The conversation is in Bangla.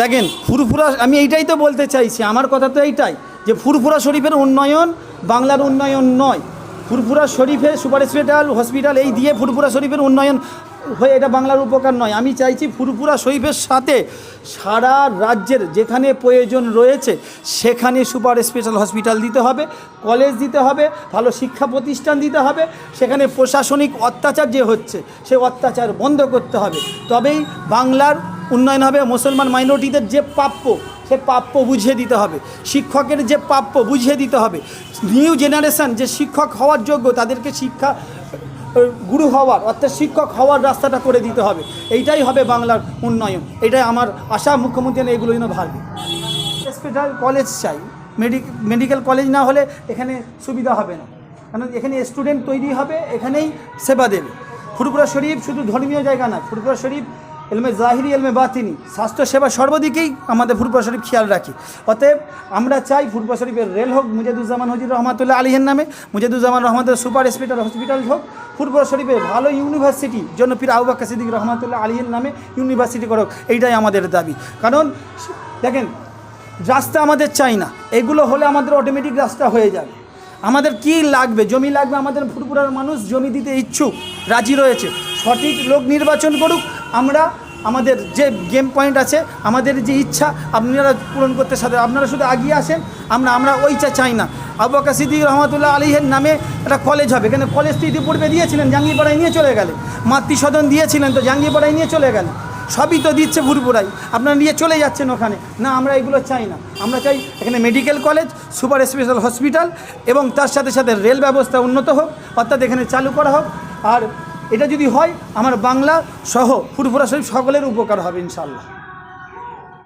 দেখেন, ফুরফুরা, আমি এইটাই তো বলতে চাইছি, আমার কথা তো এইটাই, যে ফুরফুরা শরীফের উন্নয়ন বাংলার উন্নয়ন নয়। ফুরফুরা শরীফের সুপার স্পেশাল হসপিটাল, এই দিয়ে ফুরফুরা শরীফের উন্নয়ন হয়ে এটা বাংলার উপকার নয়। আমি চাইছি ফুরফুরা শরীফের সাথে সারা রাজ্যের যেখানে প্রয়োজন রয়েছে, সেখানে সুপার স্পেশাল হসপিটাল দিতে হবে, কলেজ দিতে হবে, ভালো শিক্ষা প্রতিষ্ঠান দিতে হবে, সেখানে প্রশাসনিক অত্যাচার যে হচ্ছে, সে অত্যাচার বন্ধ করতে হবে। তবেই বাংলার উন্নয়ন হবে, মুসলমান মাইনরিটিদের যে প্রাপ্য, সে প্রাপ্য বুঝিয়ে দিতে হবে। শিক্ষকের যে প্রাপ্য বুঝিয়ে দিতে হবে। নিউ জেনারেশান যে শিক্ষক হওয়ার যোগ্য, তাদেরকে শিক্ষা গুরু হওয়ার, অর্থাৎ শিক্ষক হওয়ার রাস্তাটা করে দিতে হবে। এইটাই হবে বাংলার উন্নয়ন। এটাই আমার আশা, মুখ্যমন্ত্রী এগুলো যেন ভাববে হসপিটাল, কলেজ চাই। মেডিকেল কলেজ না হলে এখানে সুবিধা হবে না। কারণ এখানে স্টুডেন্ট তৈরি হবে, এখানেই সেবা দেবে। ফুরপুরা শরীফ শুধু ধর্মীয় জায়গা না ফুরপুরা শরীফ এলমে জাহিরি, এলমে বাতিনি। স্বাস্থ্যসেবা সর্বদিকেই আমাদের ফুরপুরা শরীফ খেয়াল রাখি। অতএব আমরা চাই ফুরপুরা শরীফের রেল হোক, মুজাদুজ্জামান হজির রহমাতুল্লাহ আলিহের নামে, মুজাদুজ্জামান রহমতের সুপার স্পেশাল হসপিটাল হোক ফুরপুরা শরীফের ভালো ইউনিভার্সিটি, জন্য পীর আবু বাক্কা সিদ্দিক রহমাতুল্লাহ আলিহের নামে ইউনিভার্সিটি করুক, এইটাই আমাদের দাবি। কারণ, দেখেন, রাস্তা আমাদের চাই না। এগুলো হলে আমাদের অটোমেটিক রাস্তা হয়ে যাবে আমাদের কি লাগবে? জমি লাগবে আমাদের ফুরপুরার মানুষ জমি দিতে ইচ্ছুক, রাজি রয়েছে। সঠিক লোক নির্বাচন করুক আমরা আমাদের যে গেম পয়েন্ট আছে, আমাদের যে ইচ্ছা, আপনারা পূরণ করতে সাথে আপনারা শুধু আগিয়ে আসেন, আমরা আমরা ওইটা চাই না। আবাকা সিদ্দিক রহমতুল্লাহ আলীহের নামে একটা কলেজ হবে। এখানে কলেজটি ইতিপূর্বে দিয়েছিলেন, জাঙ্গিপাড়ায় নিয়ে চলে গেলে। মাতৃসদন দিয়েছিলেন তো জাঙ্গিপাড়ায় নিয়ে চলে গেলেন সবই তো দিচ্ছে ফুরপুরাই আপনারা নিয়ে চলে যাচ্ছেন ওখানে। না, আমরা এগুলো চাই না। আমরা চাই এখানে medical college super special hospital এবং তার সাথে সাথে রেল ব্যবস্থা উন্নত হোক, অর্থাৎ এখানে চালু করা হোক। আর এটা যদি হয় আমার বাংলা সহ ফুটফুরা শরীফ সকলের উপকার হবে ইনশাল্লাহ